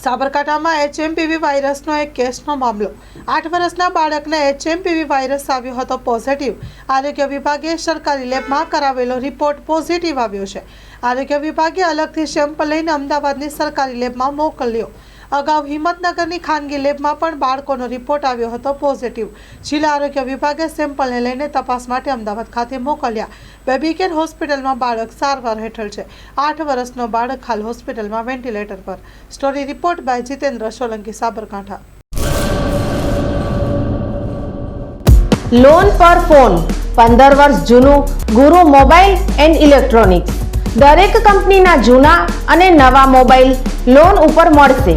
સાબરકાંઠામાં એચએમપીવી વાયરસનો એક કેસનો મામલો. આઠ વર્ષના બાળકને એચએમપીવી વાયરસ આવ્યો હતો પોઝિટિવ આરોગ્ય વિભાગે સરકારી લેબમાં કરાવેલો રિપોર્ટ પોઝિટિવ આવ્યો છે. આરોગ્ય વિભાગે અલગથી સેમ્પલ લઈને અમદાવાદની સરકારી લેબમાં મોકલ્યો. અગાઉ હિંમતનગરની ખાનગી લેબમાં પણ બાળકોનો રિપોર્ટ આવ્યો હતો પોઝિટિવ. જિલ્લા આરોગ્ય વિભાગે સેમ્પલને લઈને તપાસ માટે અમદાવાદ ખાતે મોકલ્યા. બેબી કેર હોસ્પિટલમાં બાળક સારવાર હેઠળ છે. આઠ વર્ષનો બાળક હાલ હોસ્પિટલમાં વેન્ટિલેટર પર. Story report by Jitendra Solanki, Sabarkantha. Loan પર ફોન પંદર વર્ષ જૂનું ગુરુ મોબાઈલ એન્ડ ઇલેક્ટ્રોનિક્સ. દરેક કંપનીના જૂના અને નવા મોબાઈલ લોન ઉપર મળશે.